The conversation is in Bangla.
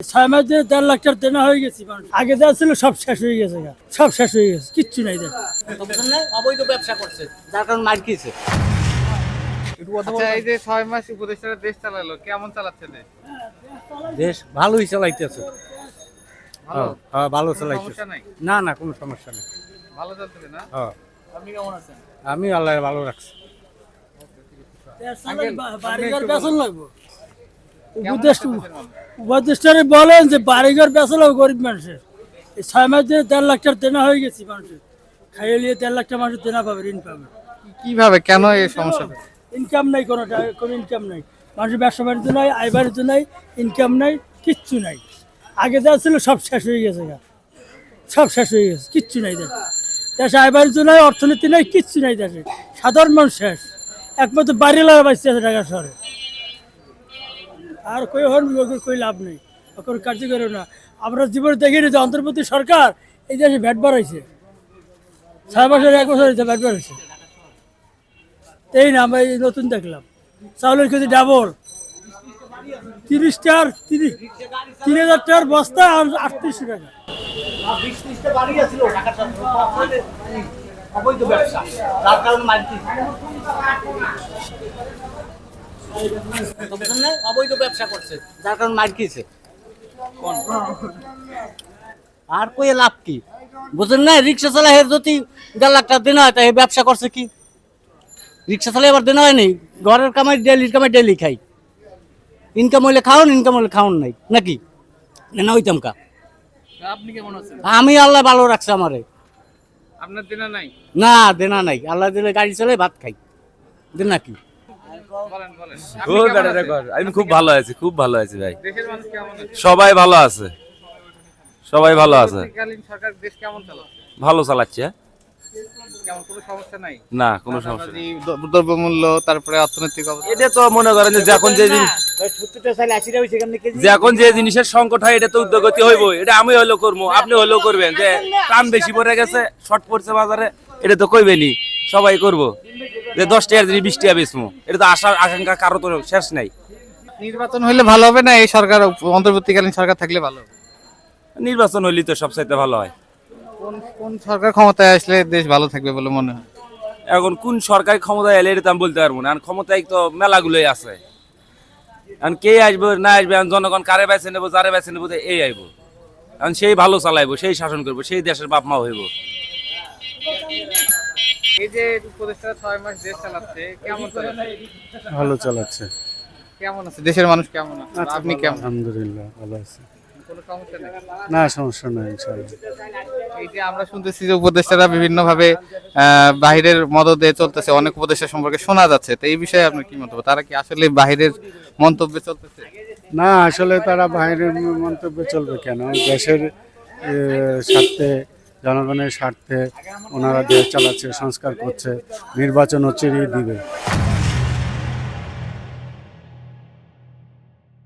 ছয় মাস ধরে দেড় লাখ টাকা দেনা হয়ে গেছি আগে যা ছিল সব শেষ হয়ে গেছে সব শেষ হয়ে গেছে কিচ্ছু নাই? অবৈধ ব্যবসা করছে যার কারণে মার খেয়েছে। আচ্ছা এই যে ছয় মাস উপদেষ্টারা দেশ চালালো কেমন চালাচ্ছে দেশ? দেশ ভালোই চালাইতেছে। হ্যাঁ ভালো চালাইতেছে। সমস্যা নাই? না না কোনো সমস্যা নেই। ভালো চলতেছে না? হ্যাঁ। আপনি কেমন আছেন? আমি আল্লাহ ভালো রাখছি। লাগবো? উপদেশ উপদেষ্টারে বলেন যে বাড়িঘর লাগবে গরিব মানুষের। এই ছয় মাস ধরে দেড় লাখ টাকা দেনা হয়ে গেছি মানুষের। খাইয়ে নিয়ে দেড় লাখ টাকা মানুষের দেনা পাবে ঋণ পাবে। কীভাবে? কেন এই সমস্যাটা ইনকাম নাই কোনো টাকা- কোনো ইনকাম নাই। মানুষের ব্যবসা বাণিজ্য নাই আয় বাণিজ্য নাই ইনকাম নাই কিচ্ছু নাই। আগে যা ছিল সব শেষ হয়ে গেছে সব শেষ হয়ে গেছে কিচ্ছু নাই দেশে। দেশে আয় বাণিজ্য নাই অর্থনীতি নাই কিচ্ছু নাই দেশে। সাধারণ মানুষ শেষ। একমাত্র বাড়ি লাগা বাঁচতে আছে ঢাকা শহরে। আর কই হন, কই লাভ নেই। এখন কার্যকর না। আমরা জীবনে দেখিনি যে অন্তর্বর্তী সরকার এই দেশে ভ্যাট বাড়াইছে। ছয় বছর, এক বছর ভ্যাট বাড়াইছে। এই না, আমরা এই নতুন দেখলাম। চাউলের কেজি ডাবল। তিরিশ টাকার তিরিশ, তিন হাজার টাকার বস্তা আর আটত্রিশশো টাকা। অবৈধ ব্যবসা কারণে মার খেয়েছে তো বুঝলেন না? অবৈধ ব্যবসা করছে যার কারণে মার খেয়েছে। আর কই লাভ কি? বুঝলেন না রিক্সা চালা হের যদি দেড় লাখ টাকা দিন হয় তা ব্যবসা করছে কি? রিক্সা চালা এবার দিন হয়নি? ঘরের কামাই ডেলি কামাই ডেলি খাই। ইনকাম হইলে খাওন ইনকাম হইলে খাওন নাই। নাকি? না হইতাম কা? আপনি কেমন আছেন? আমি আল্লাহ ভালো রাখছে আমারে। আপনার দিনা নাই? না দেনা নাই। আল্লাহ দিলে গাড়ি চলে ভাত খাই। দেনা কি? আমি খুব ভালো আছি খুব ভালো আছি ভাই। সবাই ভালো আছে। সবাই ভালো আছে। অন্তর্বর্তীকালীন সরকার দেশ কেমন চালাচ্ছে? ভালো চালাচ্ছে। কেমন কোনো সমস্যা নাই? না কোনো সমস্যা নেই। চাঁদাবাজি, দ- দ্রব্যমূল্য তারপরে অর্থনৈতিক এটা তো মনে করেন যে যখন যে জিনিসের সংকট হয় এটা তো উদ্যোগতি হইব এটা আমি হইল করব আপনি হইল করবেন। যে টান বেশি পড়ে গেছে শর্ট পড়ছে বাজারে এটা তো কইবেনি সবাই করব। যে দশ টাকার জিনিস বিশ টাকা বেচবো। এটা তো আশার আকাঙ্ক্ষা কারও তো শেষ নাই। নির্বাচন হলে ভালো হবে না? এই সরকার অন্তর্বর্তীকালীন সরকার থাকলে ভালো? নির্বাচন হইলে তো সবচাইতে ভালো হয়। কোন কোন সরকার ক্ষমতায় আসলে দেশ ভালো থাকবে বলে মনে হয়? এখন কোন সরকারি ক্ষমতায় এলে এটা আমি বলতে পারব না। আর ক্ষমতায় তো মেলাগুলোই আছে। এখন কে আসবে না আসবে এখন জনগণ কারে বেছে নেব যারে বেছে নেব এই আইবো। এখন সেই ভালো চালাইবো সেই শাসন করব সেই দেশের বাপ মা হইব। এই যে উপদেষ্টা ছয় মাস দেশ চালাচ্ছে কেমন ভালো চালাচ্ছে। কেমন আছে? দেশের মানুষ কেমন আছে? আপনি কেমন? আলহামদুলিল্লাহ ভালো আছে। না সমস্যা নাই এই যে আমরা শুনতেছি যে উপদেষ্টারা বিভিন্ন ভাবে বাহিরের মদদে চলতেছে অনেক উপদেষ্টা সম্পর্কে শোনা যাচ্ছে। তো এই বিষয়ে আপনার কি মন্তব্য তারা কি আসলে বাহিরের মন্তব্যে চলতেছে? না আসলে তারা বাইরের মন্তব্য চলবে কেন? দেশের স্বার্থে জনগণের স্বার্থে ওনারা দেশ চালাচ্ছে সংস্কার করছে নির্বাচন হচ্ছে দিবে।